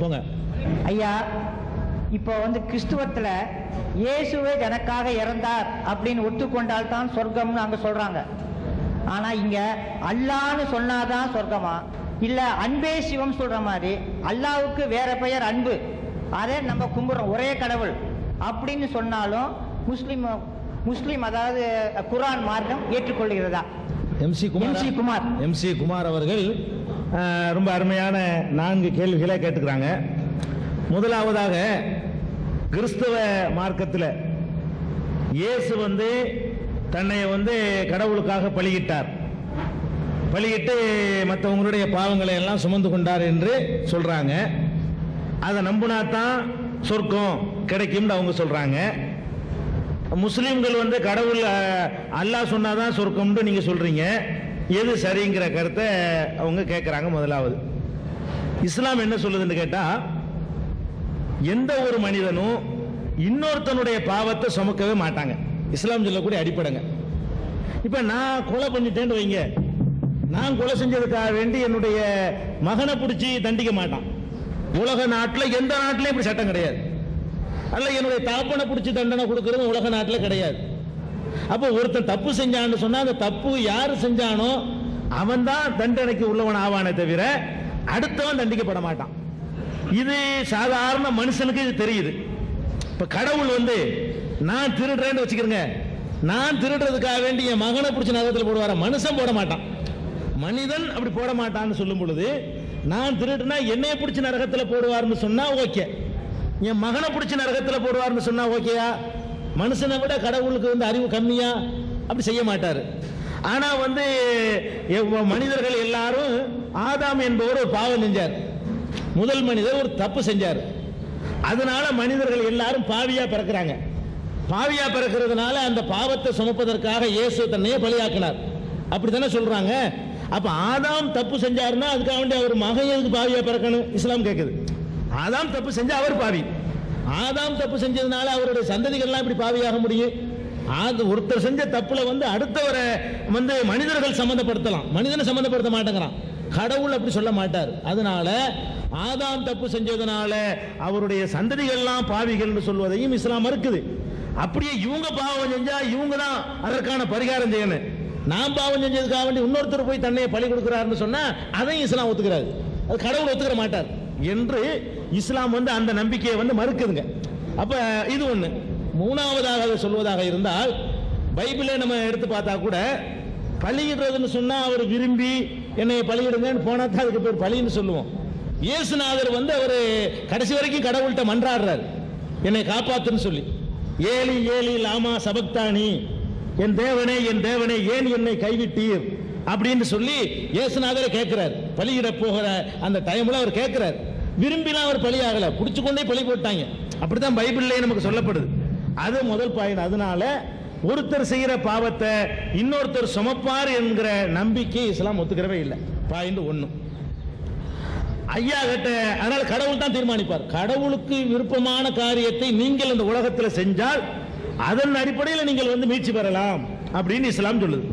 போங்க. ஐயா இப்போ வந்து கிறிஸ்துவத்துல இயேசுவே எனக்காக இறந்தார் அப்படின்னு ஒத்துக்கொண்டால் தான் சொர்க்கம்னு அங்க சொல்றாங்க. ஆனா இங்க அல்லான்னு சொன்னாதான் சொர்க்கமா? இல்ல அன்பே சிவம் சொல்ற மாதிரி அல்லாவுக்கு வேற பெயர் அன்பு. அதே நம்ம கும்பிடுறோம். ஒரே கடவுள். அப்படின்னு சொன்னாலும் முஸ்லிம் முஸ்லிம் அதாவது குரான் மார்க்கம் ஏற்றுக்கொள்கிறதா? MC Kumar. MC Kumar. MC Kumar அவர்கள் ரொம்ப அருமையான நான்கு கேள்விகளை கேட்டுக்கிறாங்க. முதலாவதாக கிறிஸ்தவ மார்க்கத்தில் இயேசு வந்து தன்னை வந்து கடவுளுக்காக பலியிட்டார். பலியிட்டு மற்றவங்களுடைய பாவங்களை எல்லாம் சுமந்து கொண்டார் என்று சொல்றாங்க. அதை நம்பினா தான் சொர்க்கம் கிடைக்கும்னு அவங்க சொல்றாங்க. முஸ்லீம்கள் வந்து கடவுள் அல்லாஹ் சொன்னாதான் சொர்க்கம்னு நீங்க சொல்றீங்க. எது சரிங்கிற கருத்தை அவங்க கேட்குறாங்க முதலாவது. இஸ்லாம் என்ன சொல்லுதுன்னு கேட்டால் எந்த ஒரு மனிதனும் இன்னொருத்தனுடைய பாவத்தை சுமக்கவே மாட்டாங்க. இஸ்லாம் சொல்லக்கூடிய அடிப்படைங்க. இப்போ நான் கொலை பண்ணிட்டேன்னு வைங்க. நான் கொலை செஞ்சதுக்காக வேண்டி என்னுடைய மகனை பிடிச்சி தண்டிக்க மாட்டான். உலக நாட்டில் எந்த நாட்டிலையும் இப்படி சட்டம் கிடையாது. அல்ல என்னுடைய தாப்பனை பிடிச்சி தண்டனை கொடுக்கறது உலக நாட்டில் கிடையாது. அப்போ ஒருத்தன் தப்பு செஞ்சான்னு சொன்னா அந்த தப்பு யாரு செஞ்சானோ அவன் தான் தண்டனைக்கு உள்ளவன் ஆவானே தவிர அடுத்தவன் தண்டிக்கப்பட மாட்டான். இது சாதாரண மனுஷனுக்கு இது தெரியுது. இப்ப கடவுள் வந்து நான் திருடுறேன்னு வச்சுக்கிறேங்க. நான் திருடுறதுக்காக வேண்டி என் மகனை பிடிச்ச நகரத்தில் போடுவார. மனுஷன் போட மாட்டான். மனிதன் அப்படி போட மாட்டான்னு சொல்லும் பொழுது நான் திருடுனா என்னைய பிடிச்ச நரகத்தில் போடுவார்னு சொன்னா ஓகே. என் மகனை பிடிச்ச நரகத்தில் போடுவார்னு சொன்னா ஓகேயா? மனுஷனை விட கடவுளுக்கு வந்து அறிவு கம்மியா? அப்படி செய்ய மாட்டார். ஆனா வந்து மனிதர்கள் எல்லாரும் ஆதாம் என்பவர் ஒரு பாவம் செஞ்சார். முதல் மனிதர் ஒரு தப்பு செஞ்சார். அதனால மனிதர்கள் எல்லாரும் பாவியா பிறக்கிறாங்க. பாவியா பிறக்கிறதுனால அந்த பாவத்தை சுமப்பதற்காக இயேசு தன்னையே பலியாக்கினார். அப்படித்தானே சொல்றாங்க? அப்ப ஆதாம் தப்பு செஞ்சாருன்னா அதுக்காக வேண்டிய அவர் மகன் எதுக்கு பாவியா பிறக்கணும்? இஸ்லாம் கேட்குது ஆதாம் தப்பு செஞ்சா அவர் பாவி. ஆதாம் தப்பு செஞ்சதுனால அவருடைய சந்ததிகள்லாம் இப்படி பாவியாக முடியும். அது ஒருத்தர் செஞ்ச தப்புல வந்து அடுத்தவரை வந்து மனிதர்கள் சம்பந்தப்படுத்தலாம் மனிதனை சம்பந்தப்படுத்த மாட்டேங்கிறான். கடவுள் அப்படி சொல்ல மாட்டார். அதனால ஆதாம் தப்பு செஞ்சதுனால அவருடைய சந்ததிகள்லாம் பாவிகள்னு சொல்வதையும் இஸ்லாம் மறுக்குது. அப்படியே இவங்க பாவம் செஞ்சா இவங்க தான் அதற்கான பரிகாரம் செய்யணும். நான் பாவம் செஞ்சதுக்காக வேண்டி இன்னொருத்தர் போய் தன்னையை பழி கொடுக்கிறாருன்னு சொன்னா அதையும் இஸ்லாம் ஒத்துக்கிறாரு. அது கடவுள் ஒத்துக்கிற மாட்டார். என்று இஸ்லாம் வந்து அந்த நம்பிக்கையை வந்து மறுக்குதுங்க. அப்ப இது ஒண்ணு. மூணாவதாக சொல்வதாக இருந்தால் பைபிளை நம்ம எடுத்து பார்த்தா கூட பழியிடுறதுன்னு சொன்னா அவர் விரும்பி என்னை பழியிடுங்கன்னு போனா தான் அதுக்கு பேர் பழின்னு சொல்லுவோம். இயேசுநாதர் வந்து அவர் கடைசி வரைக்கும் கடவுள்கிட்ட மன்றாடுறாரு. என்னை காப்பாத்துன்னு சொல்லி. ஏலி ஏலி லாமா சபக்தானி என் தேவனே என் தேவனே ஏன் என்னை கைவிட்டீர்? அப்படின்னு சொல்லி இயேசுநாதரை கேட்கிறார் பலியிட போகிற அந்த டைம்ல அவர் கேட்கிறார் விரும்பிலாம் அவர் பலியாகல. புடிச்சு கொண்டே பழி போட்டாங்க. அப்படித்தான் பைபிள்லயே நமக்கு சொல்லப்படுது. அது முதல் பாயிண்ட். அதனால ஒருத்தர் செய்யற பாவத்தை இன்னொருத்தர் சுமப்பார் என்கிற நம்பிக்கை இஸ்லாம் ஒத்துக்கிறவே இல்லை. பாயிண்ட் ஒண்ணு ஐயா கிட்ட அதனால கடவுள் தான் தீர்மானிப்பார். கடவுளுக்கு விருப்பமான காரியத்தை நீங்கள் இந்த உலகத்தில் செஞ்சால் அதன் அடிப்படையில் நீங்கள் வந்து மீட்சி பெறலாம் அப்படின்னு இஸ்லாம் சொல்லுது.